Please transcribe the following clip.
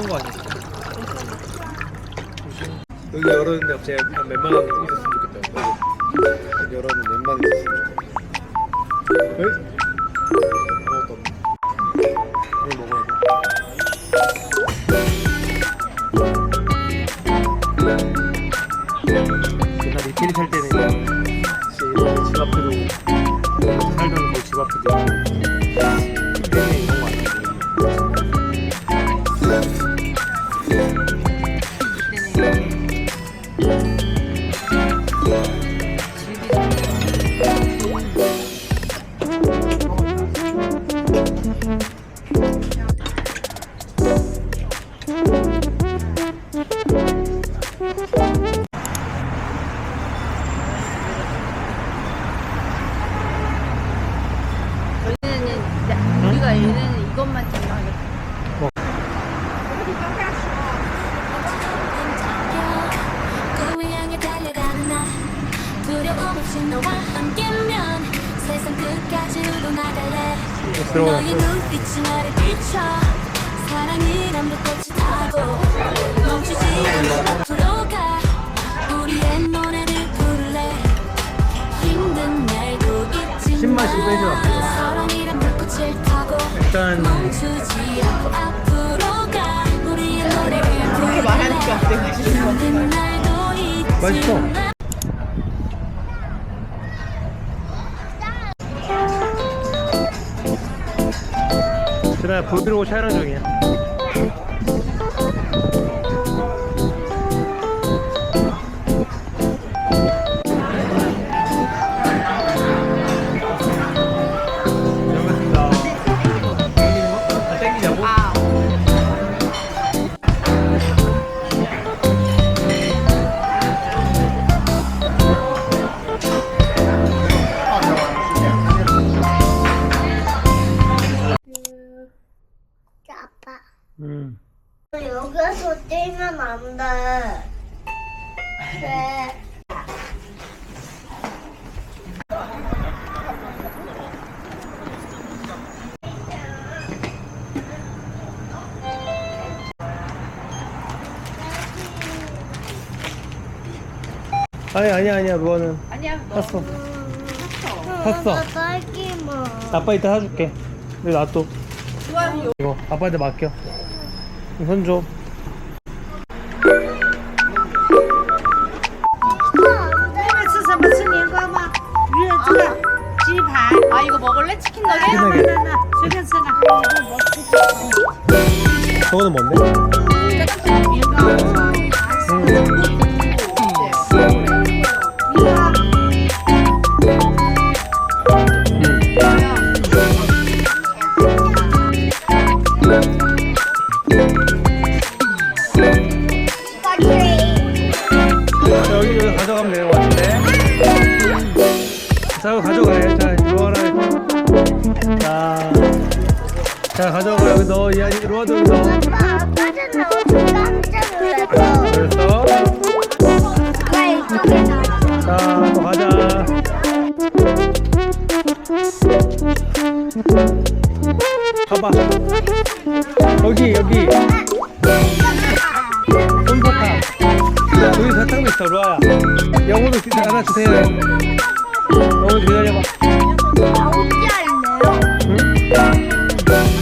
추운 거 아니야? 여기 열었는데 갑자기 한 몇만 원 있었으면 좋겠다. 여기, 열었는데 몇만 원 있었으면 좋겠다. 에이? 아무것도 없네. 이거 먹어야 돼. 옛날 리테일 살 때는 진짜 집 앞에도 살던 그집 앞에도 끝까지 우러 나갈래 들어가. 너의 눈빛이 나를 비춰 사랑이란 불꽃이 타고 멈추지 않고 앞으로 가 우리의 노래를 부를래 힘든 날도 있지만 신맛이. 사랑이란 불꽃을 타고 일단 멈추지 않고 앞으로 가 우리의 노래를 부를래 말하니까 내가 힘든 날도 있지만 맛있어. 그래 불 들어오고 촬영 중이야 음. 여기서 뛰면 안 돼. 왜? 아니 아니야 아니야 그거는 아니야. 너 샀어 샀어. 딸기 뭐. 아빠 이따 사줄게 근데 놔둬 좋아요. 이거 아빠한테 맡겨 손 줘. 吃什么？吃年糕吗？鱼这个鸡排， 아 이거 먹을래? 치킨 너겟? 来来来来，随便吃吧。 저거는 뭔데? 같은데. 자 이거 가져가래. 자 이거 와라. 자, 자 가져가 여기 넣어. 이 안에 로아도 여기 넣어. 아빠 너무 깜짝 놀랐어. 자, 또 가자. 가봐. 사탕도 있어, 루아야. 영어도 하나 주세요. 영어 기다려봐. 나 혼자 있네요. 응?